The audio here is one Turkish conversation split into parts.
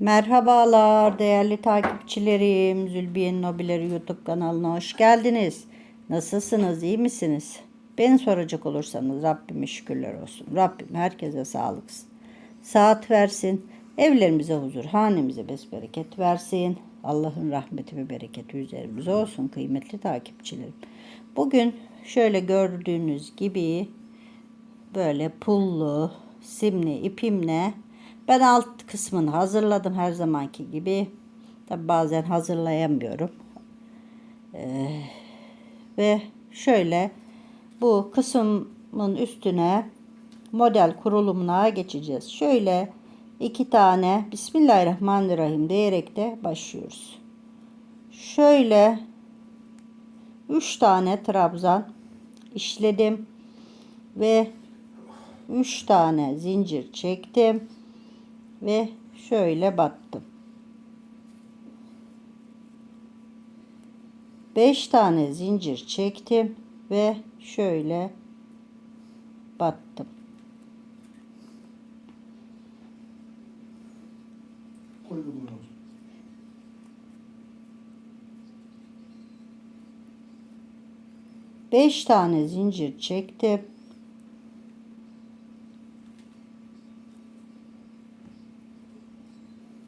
Merhabalar değerli takipçilerim. Zülbiye'nin Hobileri YouTube kanalına hoş geldiniz. Nasılsınız? iyi misiniz? Beni soracak olursanız Rabbime şükürler olsun. Rabbim herkese sağlık, saat versin. Evlerimize huzur, hanemize besbereket versin. Allah'ın rahmeti ve bereketi üzerimize olsun kıymetli takipçilerim. Bugün şöyle gördüğünüz gibi böyle pullu, simli ipimle ben alt kısmını hazırladım her zamanki gibi. Tabi bazen hazırlayamıyorum. Ee, ve şöyle bu kısmın üstüne model kurulumuna geçeceğiz. Şöyle iki tane Bismillahirrahmanirrahim diyerek de başlıyoruz. Şöyle üç tane trabzan işledim ve üç tane zincir çektim ve şöyle battım. 5 tane zincir çektim ve şöyle battım. Beş tane zincir çektim.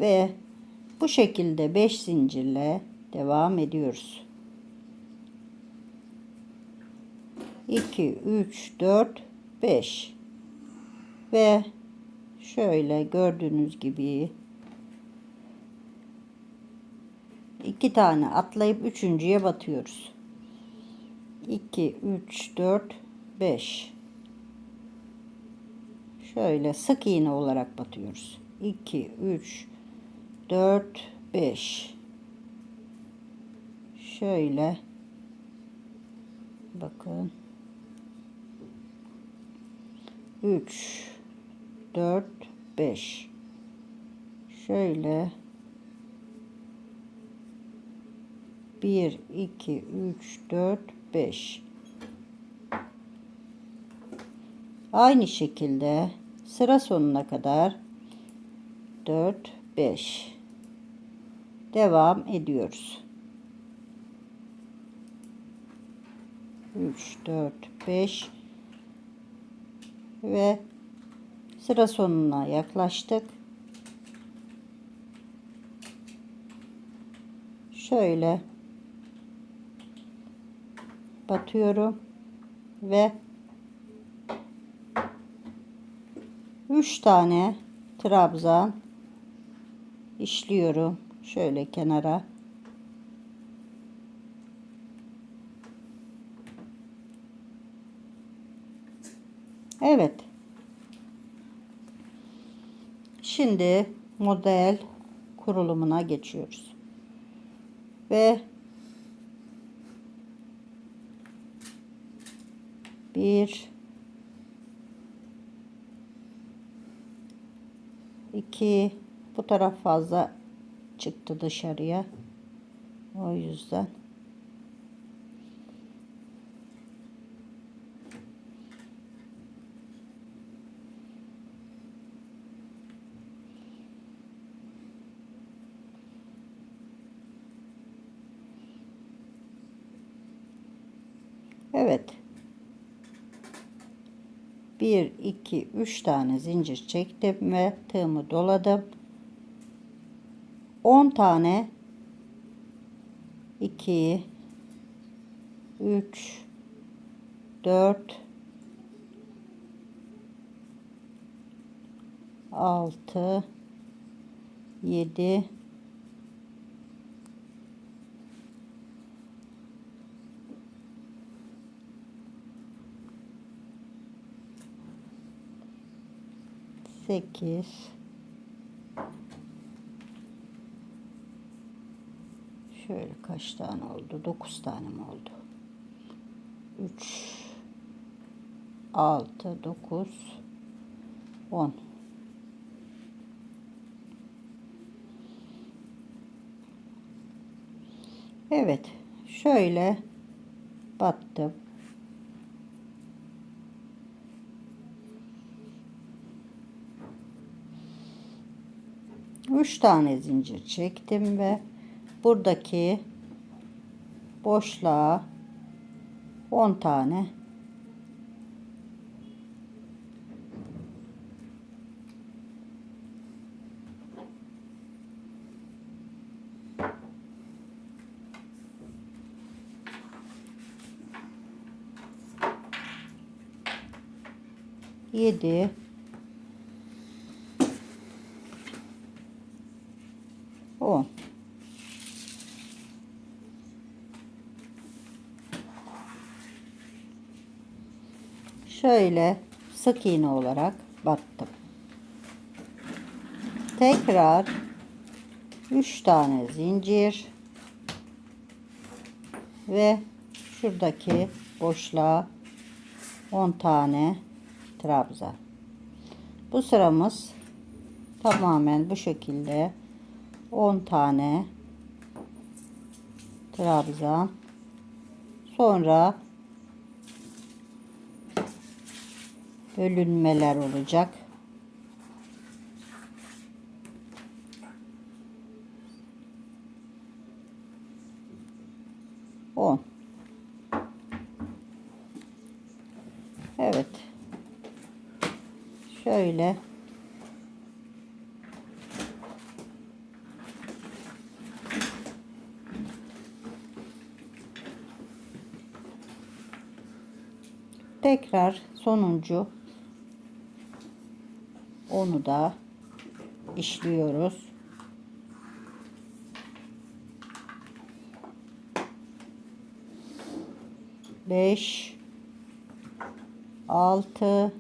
Ve bu şekilde 5 zincirle devam ediyoruz. 2 3 4 5 ve şöyle gördüğünüz gibi iki tane atlayıp üçüncüye batıyoruz. 2 3 4 5 şöyle sık iğne olarak batıyoruz. 2 3 4 5 şöyle. Bakın. 3 4 5 şöyle. 1 2 3 4 5 aynı şekilde sıra sonuna kadar 4 5 devam ediyoruz. 3 4 5 ve sıra sonuna yaklaştık. Şöyle batıyorum ve 3 tane trabzan işliyorum şöyle kenara. Evet. Şimdi model kurulumuna geçiyoruz. Ve bir iki bu taraf fazla çıktı dışarıya. O yüzden. Evet. 1 2 3 tane zincir çektim ve tığımı doladım. 10 tane. 2 3 4 6 7 8 Şöyle kaç tane oldu? 9 tane mi oldu? 3 6 9 10 Evet. Şöyle battım. 3 tane zincir çektim ve buradaki boşluğa 10 tane yedi on şöyle sık iğne olarak battım. Tekrar 3 tane zincir ve şuradaki boşluğa 10 tane trabzan. Bu sıramız tamamen bu şekilde 10 tane trabzan. Sonra bölünmeler olacak. On. Evet. Şöyle. Tekrar sonuncu onu da işliyoruz. Beş, altı,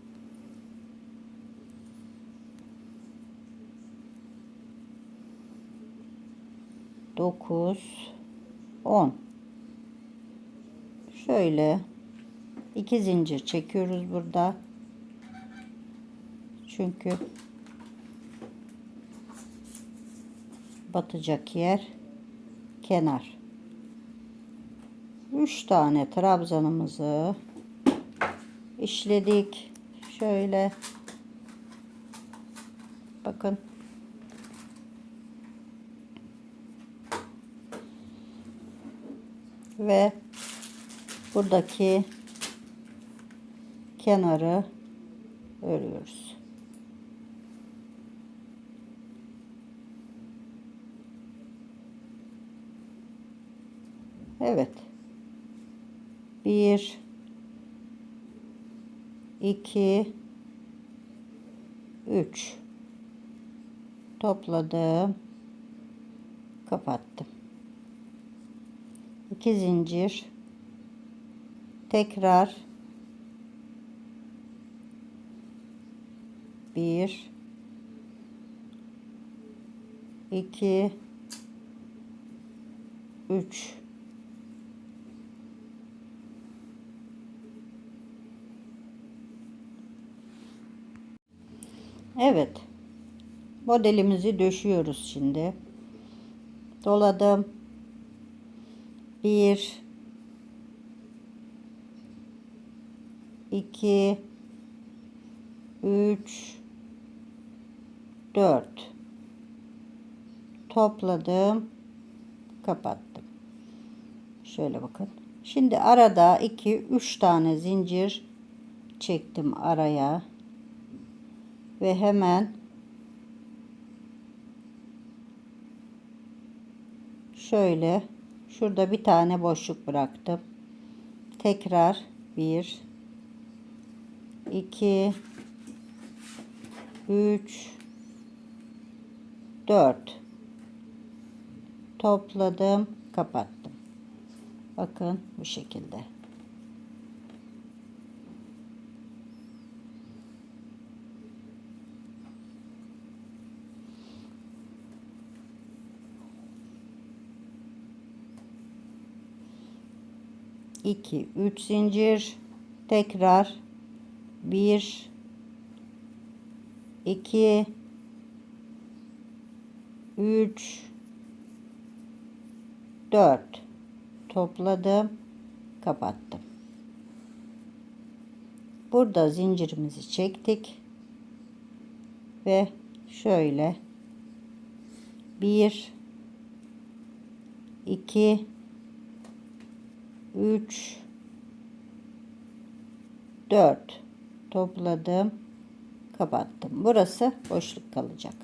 dokuz, on. Şöyle iki zincir çekiyoruz burada. Çünkü batacak yer kenar. 3 tane trabzanımızı işledik. Şöyle bakın. Ve buradaki kenarı örüyoruz. Evet. Bir, iki, üç. Topladım. Kapattım. İki zincir. Tekrar bir, iki, üç. Evet. Modelimizi döşüyoruz şimdi. Doladım. Bir, iki, üç, dört. Topladım. Kapattım. Şöyle bakın. Şimdi arada iki, üç tane zincir çektim araya ve hemen şöyle şurada bir tane boşluk bıraktım. Tekrar bir, iki, üç, dört. Topladım, kapattım. Bakın bu şekilde. İki, üç zincir. Tekrar. Bir, iki, üç, dört. Topladım, kapattım. Burada zincirimizi çektik. Ve şöyle. 1 2 3 4 topladım. Kapattım. Burası boşluk kalacak.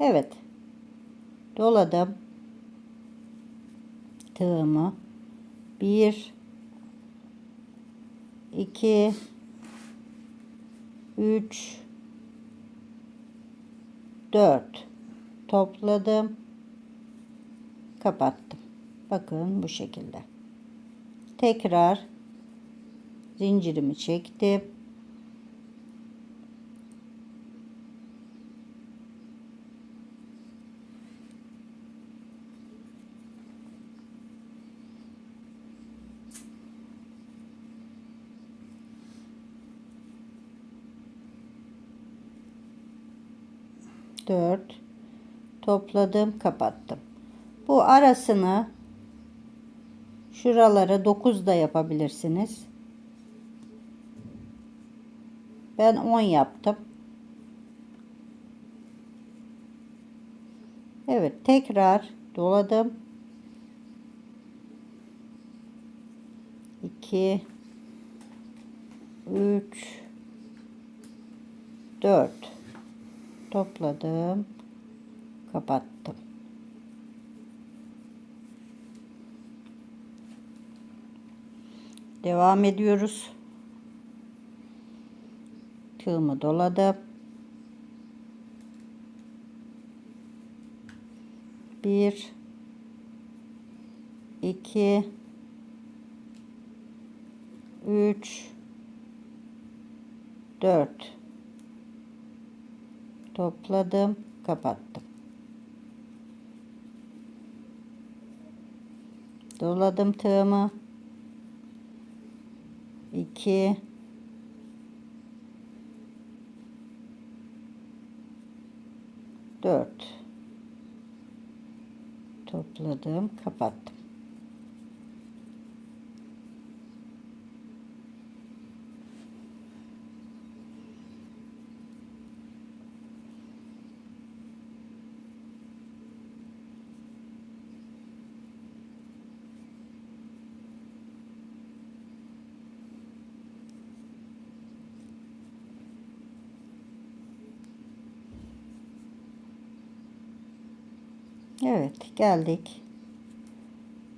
Evet. Doladım. Tığımı. 1 2 3 4 topladım. Kapattım bakın bu şekilde. Tekrar zincirimi çektim. Dört. Topladım kapattım. Bu arasını şuralara 9 da yapabilirsiniz. Ben 10 yaptım. Evet tekrar doladım. 2 3 4 topladım kapattım devam ediyoruz. Tığımı doladım. Bir iki üç dört. Topladım kapattım. Doladım tığımı 2 4 topladım kapattım Evet geldik.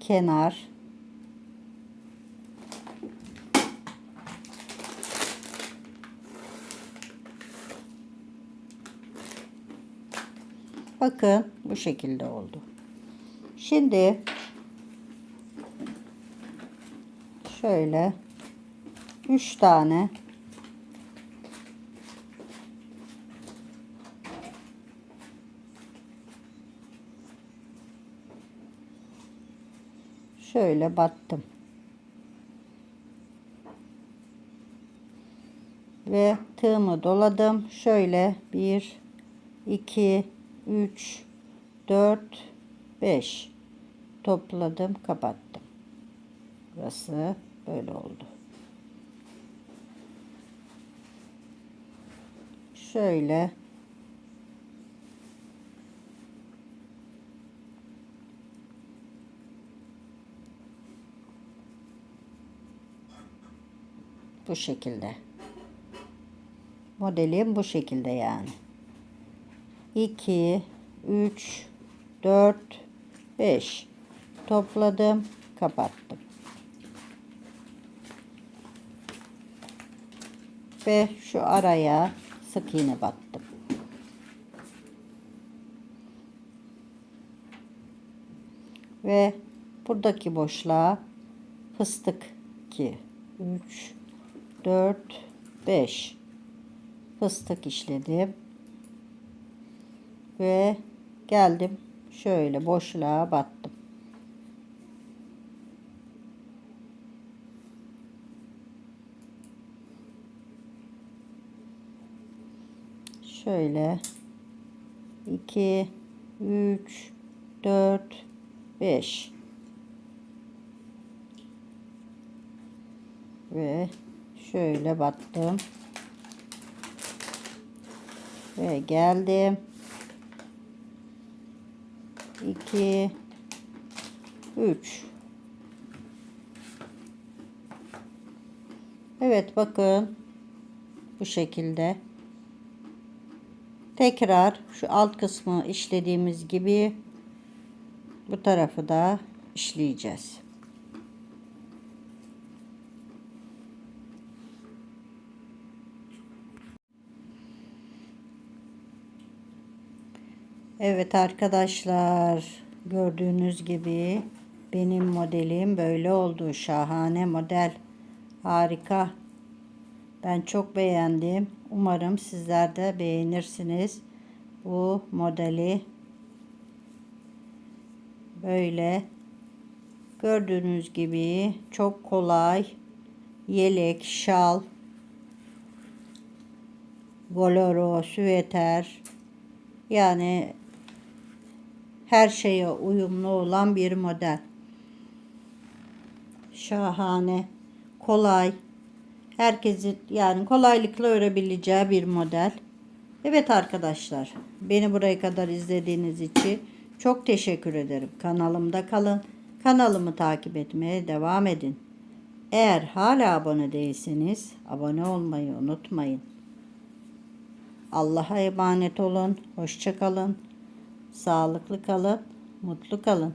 Kenar. Bakın bu şekilde oldu. Şimdi şöyle 3 tane şöyle battım. Ve tığımı doladım. Şöyle 1 2 3 4 5 topladım, kapattım. Burası böyle oldu. Şöyle Bu şekilde. Modelim bu şekilde yani. 2, 3, 4, 5 topladım, kapattım. Ve şu araya sık iğne battım. Ve buradaki boşluğa fıstık 2, 3, 4, 5 fıstık işledim. Ve geldim şöyle boşluğa battım. Şöyle 2 3 4 5 ve şöyle battım. Ve geldim. 2 3 Evet bakın. Bu şekilde. Tekrar şu alt kısmı işlediğimiz gibi bu tarafı da işleyeceğiz. Evet arkadaşlar gördüğünüz gibi benim modelim böyle oldu. Şahane model. Harika. Ben çok beğendim. Umarım sizler de beğenirsiniz. Bu modeli böyle gördüğünüz gibi çok kolay yelek, şal, bolero, süveter yani her şeye uyumlu olan bir model. Şahane, kolay, herkesin yani kolaylıkla örebileceği bir model. Evet arkadaşlar, beni buraya kadar izlediğiniz için çok teşekkür ederim. Kanalımda kalın. Kanalımı takip etmeye devam edin. Eğer hala abone değilseniz abone olmayı unutmayın. Allah'a emanet olun. Hoşça kalın. Sağlıklı kalın. Mutlu kalın.